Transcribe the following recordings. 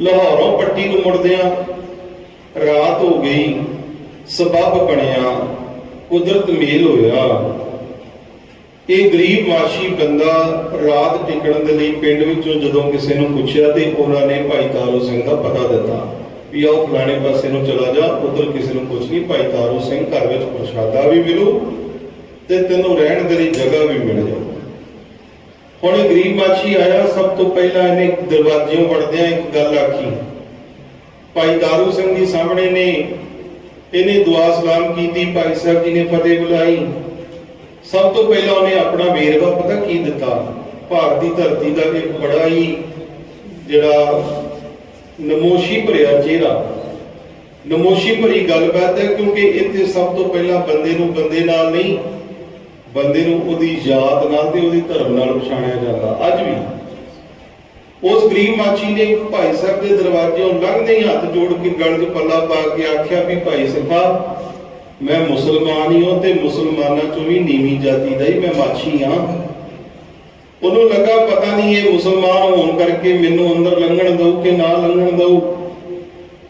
ਲਾਹੌਰੋਂ ਪੱਟੀ ਨੂੰ ਮੁੜਦਿਆਂ ਰਾਤ ਹੋ ਗਈ, ਸਬੱਬ ਬਣਿਆ, ਕੁਦਰਤ ਮੇਲ ਹੋਇਆ। ਇਹ ਗਰੀਬ ਮਾਸ਼ੀ ਬੰਦਾ ਰਾਤ ਟਿਕਣ ਦੇ ਲਈ ਪਿੰਡ ਵਿੱਚੋਂ ਜਦੋਂ ਕਿਸੇ ਨੂੰ ਪੁੱਛਿਆ ਤੇ ਉਹਨਾਂ ਨੇ ਭਾਈ ਤਾਰੂ ਸਿੰਘ ਦਾ ਪਤਾ ਦਿੱਤਾ ਵੀ ਆਓ ਫਲਾਣੇ ਪਾਸੇ ਨੂੰ ਚਲਾ ਜਾ, ਉਧਰ ਕਿਸੇ ਨੂੰ ਪੁੱਛ ਨਹੀਂ ਭਾਈ ਤਾਰੂ ਸਿੰਘ ਘਰ ਵਿੱਚ ਪ੍ਰਸ਼ਾਦਾ ਵੀ ਮਿਲੂ ਤੇ ਤੈਨੂੰ ਰਹਿਣ ਦੇ ਲਈ ਜਗ੍ਹਾ ਵੀ ਮਿਲ ਜਾਊ। ਹੁਣ ਇਹ ਗਰੀਬ ਮਾਛੀ ਆਇਆ, ਸਭ ਤੋਂ ਪਹਿਲਾਂ ਇਹਨੇ ਦਰਵਾਜ਼ਿਓਂ ਵੜਦਿਆਂ ਇੱਕ ਗੱਲ ਆਖੀ। ਭਾਈ ਦਾਰੂ ਸਿੰਘ ਜੀ ਸਾਹਮਣੇ ਨੇ, ਇਹਨੇ ਦੁਆ ਸਲਾਮ ਕੀਤੀ, ਭਾਈ ਸਾਹਿਬ ਜੀ ਨੇ ਫਤਿਹ ਬੁਲਾਈ। ਸਭ ਤੋਂ ਪਹਿਲਾਂ ਉਹਨੇ ਆਪਣਾ ਵੇਰਵਾ ਪਤਾ ਕੀ ਦਿੱਤਾ? ਭਾਰਤੀ ਧਰਤੀ ਦਾ ਇੱਕ ਬੜਾ ਹੀ ਜਿਹੜਾ ਨਮੋਸ਼ੀ ਭਰਿਆ ਚਿਹਰਾ। ਨਮੋਸ਼ੀ ਭਰੀ ਗੱਲਬਾਤ ਹੈ ਕਿਉਂਕਿ ਇੱਥੇ ਸਭ ਤੋਂ ਪਹਿਲਾਂ ਬੰਦੇ ਨੂੰ ਬੰਦੇ ਨਾਲ ਨਹੀਂ ਬੰਦੇ ਨੂੰ ਉਹਦੀ ਜਾਤ ਨਾਲ ਤੇ ਉਹਦੇ ਧਰਮ ਨਾਲ ਪਛਾਣਿਆ ਜਾਂਦਾ। ਅੱਜ ਵੀ ਉਸ ਗਰੀਬ ਮਾਛੀ ਨੇ ਭਾਈ ਸਾਹਿਬ ਦੇ ਦਰਵਾਜ਼ਿਓਂ ਲੰਘਦੇ ਹੀ ਹੱਥ ਜੋੜ ਕੇ ਗਲ 'ਚ ਪੱਲਾ ਪਾ ਕੇ ਆਖਿਆ ਵੀ ਭਾਈ ਸਾਹਿਬਾ ਮੈਂ ਮੁਸਲਮਾਨ ਹੀ ਹਾਂ ਤੇ ਮੁਸਲਮਾਨਾਂ ਚੋਂ ਵੀ ਨੀਵੀਂ ਜਾਤੀ ਦਾ ਹੀ ਮੈਂ ਮਾਛੀ ਹਾਂ। ਉਹਨੂੰ ਲੱਗਾ ਪਤਾ ਨਹੀਂ ਇਹ ਮੁਸਲਮਾਨ ਹੋਣ ਕਰਕੇ ਮੈਨੂੰ ਅੰਦਰ ਲੰਘਣ ਦਊ ਕਿ ਨਾ ਲੰਘਣ ਦਊ।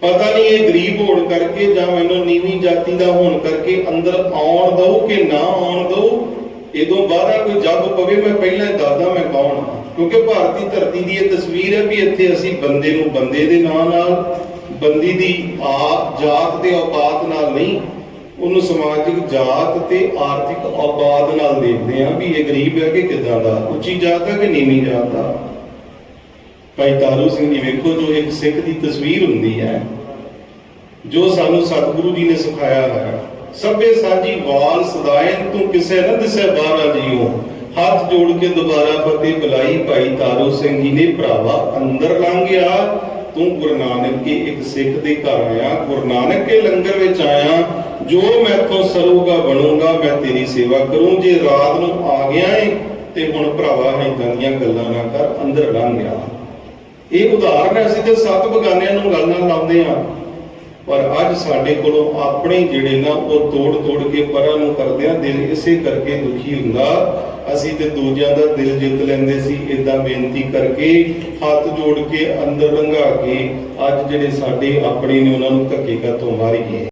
ਪਤਾ ਨਹੀਂ ਇਹ ਗਰੀਬ ਹੋਣ ਕਰਕੇ ਜਾਂ ਮੈਨੂੰ ਨੀਵੀਂ ਜਾਤੀ ਦਾ ਹੋਣ ਕਰਕੇ ਅੰਦਰ ਆਉਣ ਦਊ ਕਿ ਨਾ ਆਉਣ ਇਦੋਂ ਬਾਅਦ ਕੋਈ ਜੱਬ ਪਵੇ, ਮੈਂ ਪਹਿਲਾਂ ਹੀ ਦੱਸਦਾ ਮੈਂ ਕੌਣ ਹਾਂ ਕਿਉਂਕਿ ਭਾਰਤੀ ਧਰਤੀ ਦੀ ਇਹ ਤਸਵੀਰ ਹੈ ਵੀ ਇੱਥੇ ਅਸੀਂ ਬੰਦੇ ਨੂੰ ਬੰਦੇ ਦੇ ਨਾਂ ਨਾਲ, ਬੰਦੀ ਦੀ ਆ, ਜਾਤ ਤੇ ਔਕਾਤ ਨਾਲ ਨਹੀਂ, ਉਹਨੂੰ ਸਮਾਜਿਕ ਜਾਤ ਤੇ ਆਰਥਿਕ ਔਕਾਤ ਨਾਲ ਦੇਖਦੇ ਹਾਂ ਵੀ ਇਹ ਗਰੀਬ ਹੈ ਕਿ ਕਿਦਾਂ ਦਾ, ਉੱਚੀ ਜਾਤ ਹੈ ਕਿ ਨੀਵੀਂ ਜਾਤ ਦਾ ਭਾਈ ਤਾਰੂ ਸਿੰਘ ਜੀ ਵੇਖੋ ਜੋ ਇੱਕ ਸਿੱਖ ਦੀ ਤਸਵੀਰ ਹੁੰਦੀ ਹੈ, ਜੋ ਸਾਨੂੰ ਸਤਿਗੁਰੂ ਜੀ ਨੇ ਸਿਖਾਇਆ ਹੈ। ਸਭੇ ਸਾਂਝੀ ਵਾਲ ਸਦਾਇਨ, ਤੂੰ ਕਿਸੇ ਨਾ ਦਿਸੇ ਬਾਹਰਾ ਜੀਓ। ਹੱਥ ਜੋੜ ਕੇ ਦੁਬਾਰਾ ਫਤਿਹ ਬੁਲਾਈ, ਭਾਈ ਤਾਰੂ ਸਿੰਘ ਜੀ ਨੇ ਭਰਾਵਾ ਅੰਦਰ ਲੰਘ ਗਿਆ ਤੂੰ ਗੁਰੂ ਨਾਨਕ ਕੇ ਇੱਕ ਸਿੱਖ ਦੇ ਘਰ ਆਇਆ। ਗੁਰੂ ਨਾਨਕ ਕੇ ਲੰਗਰ ਵਿੱਚ ਆਇਆ। ਜੋ ਮੈਥੋਂ ਸਰੂਗਾ, ਬਣੂਗਾ, ਮੈਂ ਤੇਰੀ ਸੇਵਾ ਕਰੂੰ। ਜੇ ਰਾਤ ਨੂੰ ਆ ਗਿਆ ਏ, ਤੇ ਹੁਣ ਭਰਾਵਾ ਇਦਾਂ ਦੀਆਂ ਗੱਲਾਂ ਨਾ ਕਰ, ਅੰਦਰ ਲੰਘ ਗਿਆ ਇਹ ਉਦਾਹਰਨ ਅਸੀਂ ਤੇ ਸੱਤ ਬਗਾਨਿਆਂ ਨੂੰ ਗੱਲ ਨਾਲ ਲਾਉਂਦੇ ਆ ਪਰ ਅੱਜ ਸਾਡੇ ਕੋਲੋਂ ਆਪਣੇ ਜਿਹੜੇ ਨਾ, ਉਹ ਤੋੜ ਤੋੜ ਕੇ ਪਰਾਂ ਨੂੰ ਕਰਦੇ ਆ ਦਿਲ ਇਸੇ ਕਰਕੇ ਦੁਖੀ ਹੁੰਦਾ। ਅਸੀਂ ਤੇ ਦੂਜਿਆਂ ਦਾ ਦਿਲ ਜਿੱਤ ਲੈਂਦੇ ਸੀ ਇਦਾਂ ਬੇਨਤੀ ਕਰਕੇ ਹੱਥ ਜੋੜ ਕੇ ਅੰਦਰ ਲੰਘਾ ਕੇ ਅੱਜ ਜਿਹੜੇ ਸਾਡੇ ਆਪਣੇ ਨੇ, ਉਹਨਾਂ ਨੂੰ ਧੱਕੇ ਤੋਂ ਮਾਰੀਏ।